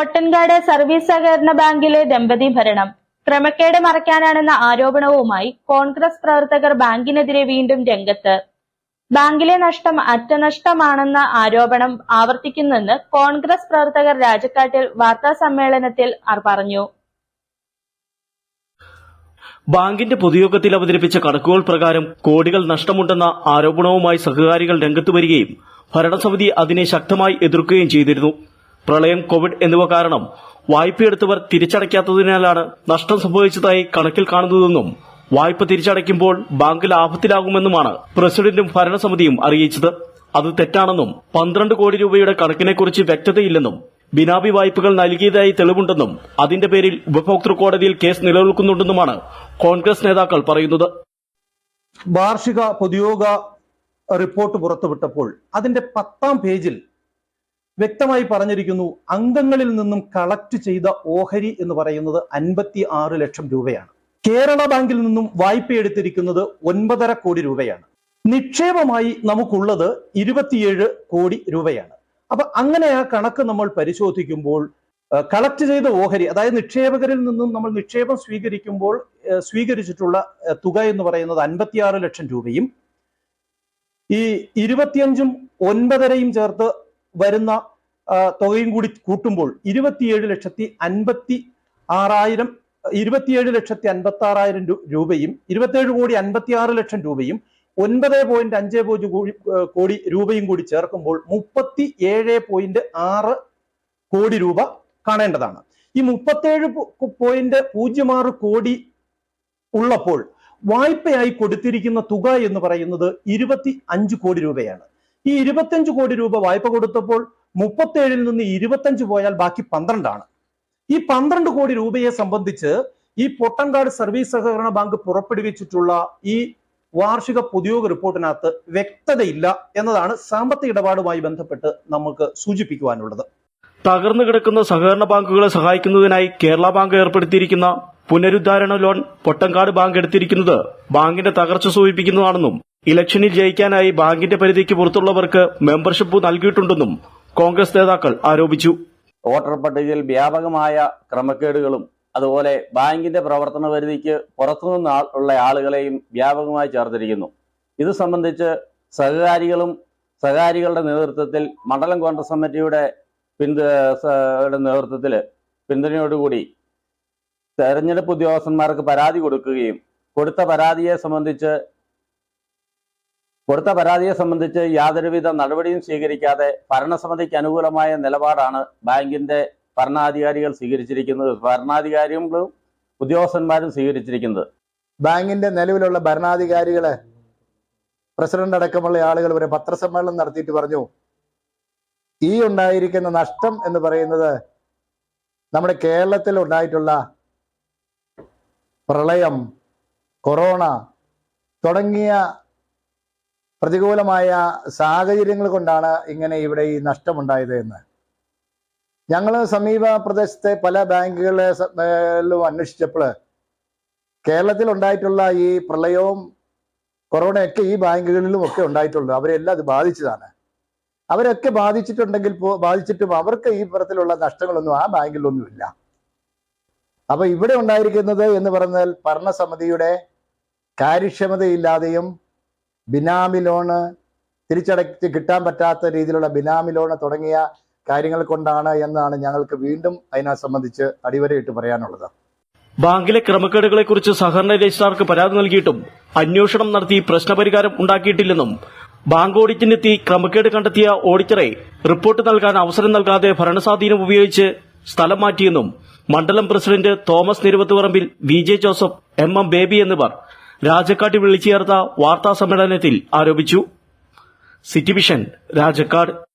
Pottankad service സഹകരണ ബാങ്കിലെ ദമ്പതി ഭരണം. ക്രമക്കേട് മറയ്ക്കാനാണെന്ന ആരോപണവുമായി കോൺഗ്രസ് പ്രവർത്തകർ ബാങ്കിനെതിരെ വീണ്ടും രംഗത്ത്. ബാങ്കിലെ നഷ്ടം അറ്റനഷ്ടമാണെന്ന ആരോപണം ആവർത്തിക്കുന്നെന്ന് കോൺഗ്രസ് പ്രവർത്തകർ രാജക്കാട്ടിൽ വാർത്താ സമ്മേളനത്തിൽ പറഞ്ഞു. ബാങ്കിന്റെ പൊതുയോഗത്തിൽ അവതരിപ്പിച്ച കണക്കുകൾ പ്രകാരം കോടികൾ നഷ്ടമുണ്ടെന്ന ആരോപണവുമായി സഹകാരികൾ രംഗത്ത് വരികയും ഭരണസമിതി അതിനെ ശക്തമായി എതിർക്കുകയും ചെയ്തിരുന്നു. പ്രളയം കോവിഡ് എന്നിവ കാരണം വായ്പയെടുത്തവർ തിരിച്ചടയ്ക്കാത്തതിനാലാണ് നഷ്ടം സംഭവിച്ചതായി കണക്കിൽ കാണുന്നതെന്നും വായ്പ തിരിച്ചടയ്ക്കുമ്പോൾ ബാങ്ക് ലാഭത്തിലാകുമെന്നുമാണ് പ്രസിഡന്റും ഭരണസമിതിയും അറിയിച്ചത്. അത് തെറ്റാണെന്നും പന്ത്രണ്ട് കോടി രൂപയുടെ കണക്കിനെക്കുറിച്ച് വ്യക്തതയില്ലെന്നും ബിനാബി വായ്പകൾ നൽകിയതായി തെളിവുണ്ടെന്നും അതിന്റെ പേരിൽ ഉപഭോക്തൃ കോടതിയിൽ കേസ് നിലനിൽക്കുന്നുണ്ടെന്നുമാണ് കോൺഗ്രസ് നേതാക്കൾ പറയുന്നത്. വാർഷിക പൊതുയോഗ റിപ്പോർട്ട് പുറത്തുവിട്ടപ്പോൾ അതിന്റെ പത്താം പേജിൽ വ്യക്തമായി പറഞ്ഞിരിക്കുന്നു അംഗങ്ങളിൽ നിന്നും കളക്ട് ചെയ്ത ഓഹരി എന്ന് പറയുന്നത് അൻപത്തി ആറ് ലക്ഷം രൂപയാണ്. കേരള ബാങ്കിൽ നിന്നും വായ്പ എടുത്തിരിക്കുന്നത് ഒൻപതര കോടി രൂപയാണ്. നിക്ഷേപമായി നമുക്കുള്ളത് ഇരുപത്തിയേഴ് കോടി രൂപയാണ്. അപ്പൊ അങ്ങനെ ആ കണക്ക് നമ്മൾ പരിശോധിക്കുമ്പോൾ കളക്ട് ചെയ്ത ഓഹരി അതായത് നിക്ഷേപകരിൽ നിന്നും നമ്മൾ നിക്ഷേപം സ്വീകരിക്കുമ്പോൾ സ്വീകരിച്ചിട്ടുള്ള തുക എന്ന് പറയുന്നത് അൻപത്തിയാറ് ലക്ഷം രൂപയും ഈ ഇരുപത്തിയഞ്ചും ഒൻപതരയും ചേർത്ത് വരുന്ന തുകയും കൂടി കൂട്ടുമ്പോൾ ഇരുപത്തിയേഴ് ലക്ഷത്തി അൻപത്തി ആറായിരം ഇരുപത്തിയേഴ് ലക്ഷത്തി അൻപത്തി ആറായിരം രൂപയും ഇരുപത്തിയേഴ് കോടി അൻപത്തി ആറ് ലക്ഷം രൂപയും ഒൻപത് പോയിന്റ് അഞ്ച് പൂജ്യം കോടി കോടി രൂപയും കൂടി ചേർക്കുമ്പോൾ മുപ്പത്തി ഏഴ് പോയിന്റ് ആറ് കോടി രൂപ കാണേണ്ടതാണ്. ഈ മുപ്പത്തേഴ് പോയിന്റ് പൂജ്യം ആറ് കോടി ഉള്ളപ്പോൾ വായ്പയായി കൊടുത്തിരിക്കുന്ന തുക എന്ന് പറയുന്നത് ഇരുപത്തി അഞ്ച് കോടി രൂപയാണ്. ഈ ഇരുപത്തഞ്ച് കോടി രൂപ വായ്പ കൊടുത്തപ്പോൾ മുപ്പത്തേഴിൽ നിന്ന് ഇരുപത്തഞ്ച് പോയാൽ ബാക്കി പന്ത്രണ്ടാണ്. ഈ പന്ത്രണ്ട് കോടി രൂപയെ സംബന്ധിച്ച് ഈ പൊട്ടൻകാട് സർവീസ് സഹകരണ ബാങ്ക് പുറപ്പെടുവിച്ചിട്ടുള്ള ഈ വാർഷിക പൊതുയോഗ റിപ്പോർട്ടിനകത്ത് വ്യക്തതയില്ല എന്നതാണ് സാമ്പത്തിക ഇടപാടുമായി ബന്ധപ്പെട്ട് നമുക്ക് സൂചിപ്പിക്കുവാനുള്ളത്. തകർന്നു കിടക്കുന്ന സഹകരണ ബാങ്കുകളെ സഹായിക്കുന്നതിനായി കേരള ബാങ്ക് ഏർപ്പെടുത്തിയിരിക്കുന്ന പുനരുദ്ധാരണ ലോൺ പൊട്ടങ്കാട് ബാങ്ക് എടുത്തിരിക്കുന്നത് ബാങ്കിന്റെ തകർച്ച സൂചിപ്പിക്കുന്നതാണെന്നും ഇലക്ഷനിൽ ജയിക്കാനായി ബാങ്കിന്റെ പരിധിക്ക് പുറത്തുള്ളവർക്ക് മെമ്പർഷിപ്പ് നൽകിയിട്ടുണ്ടെന്നും കോൺഗ്രസ് നേതാക്കൾ ആരോപിച്ചു. വോട്ടർ പട്ടികയിൽ വ്യാപകമായ ക്രമക്കേടുകളും അതുപോലെ ബാങ്കിന്റെ പ്രവർത്തന പരിധിക്ക് പുറത്തുനിന്ന് ഉള്ള ആളുകളെയും വ്യാപകമായി ചേർത്തിരിക്കുന്നു. ഇത് സംബന്ധിച്ച് സഹകാരികളും സഹകാരികളുടെ നേതൃത്വത്തിൽ മണ്ഡലം കോൺഗ്രസ് കമ്മിറ്റിയുടെ പിന്തു നേതൃത്വത്തിൽ പിന്തുണയോടുകൂടി തെരഞ്ഞെടുപ്പ് ഉദ്യോഗസ്ഥന്മാർക്ക് പരാതി കൊടുക്കുകയും കൊടുത്ത പരാതിയെ സംബന്ധിച്ച് കൊടുത്ത പരാതിയെ സംബന്ധിച്ച് യാതൊരുവിധ നടപടിയും സ്വീകരിക്കാതെ ഭരണസമിതിക്ക് അനുകൂലമായ നിലപാടാണ് ബാങ്കിന്റെ ഭരണാധികാരികൾ സ്വീകരിച്ചിരിക്കുന്നത്. ഭരണാധികാരികളും ഉദ്യോഗസ്ഥന്മാരും സ്വീകരിച്ചിരിക്കുന്നത്. ബാങ്കിന്റെ നിലവിലുള്ള ഭരണാധികാരികളെ പ്രസിഡന്റ് അടക്കമുള്ള ആളുകൾ ഒരു പത്രസമ്മേളനം നടത്തിയിട്ട് പറഞ്ഞു ഈ ഉണ്ടായിരിക്കുന്ന നഷ്ടം എന്ന് പറയുന്നത് നമ്മുടെ കേരളത്തിൽ ഉണ്ടായിട്ടുള്ള പ്രളയം കൊറോണ തുടങ്ങിയ പ്രതികൂലമായ സാഹചര്യങ്ങൾ കൊണ്ടാണ് ഇങ്ങനെ ഇവിടെ ഈ നഷ്ടമുണ്ടായത് എന്ന്. ഞങ്ങൾ സമീപ പ്രദേശത്തെ പല ബാങ്കുകളെ സ- ഏലും അന്വേഷിച്ചപ്പോൾ കേരളത്തിൽ ഉണ്ടായിട്ടുള്ള ഈ പ്രളയവും കൊറോണയൊക്കെ ഈ ബാങ്കുകളിലും ഒക്കെ ഉണ്ടായിട്ടുള്ളൂ അവരെല്ലാം അത് ബാധിച്ചതാണ്. അവരൊക്കെ ബാധിച്ചിട്ടുണ്ടെങ്കിൽ ബാധിച്ചിട്ടും അവർക്ക് ഈ തരത്തിലുള്ള നഷ്ടങ്ങളൊന്നും ആ ബാങ്കിലൊന്നുമില്ല അപ്പൊ ഇവിടെ ഉണ്ടായിരിക്കുന്നത് എന്ന് പറഞ്ഞാൽ ഭരണസമിതിയുടെ കാര്യക്ഷമതയില്ലാതെയും ബിനാമി ലോണ് തിരിച്ചടച്ച് കിട്ടാൻ പറ്റാത്ത രീതിയിലുള്ള ബിനാമി ലോണ് തുടങ്ങിയ കാര്യങ്ങൾ കൊണ്ടാണ് എന്നാണ് ഞങ്ങൾക്ക് വീണ്ടും അതിനെ സംബന്ധിച്ച് അടിവരയിട്ട് പറയാനുള്ളത്. ബാങ്കിലെ ക്രമക്കേടുകളെക്കുറിച്ച് സഹകരണ രജിസ്ട്രാർക്ക് പരാതി നൽകിയിട്ടും അന്വേഷണം നടത്തി പ്രശ്നപരിഹാരം ഉണ്ടാക്കിയിട്ടില്ലെന്നും ബാങ്ക് ഓഡിറ്റിനെത്തി ക്രമക്കേട് കണ്ടെത്തിയ ഓഡിറ്ററെ റിപ്പോർട്ട് നൽകാൻ അവസരം നൽകാതെ ഭരണസ്വാധീനം ഉപയോഗിച്ച് സ്ഥലം മാറ്റിയെന്നും മണ്ഡലം president Thomas Niruvathuparambil V J Joseph M M Baby എന്നിവർ രാജക്കാട്ട് വിളിച്ചു ചേർത്ത വാർത്താ സമ്മേളനത്തിൽ ആരോപിച്ചു. City vision Rajakkad.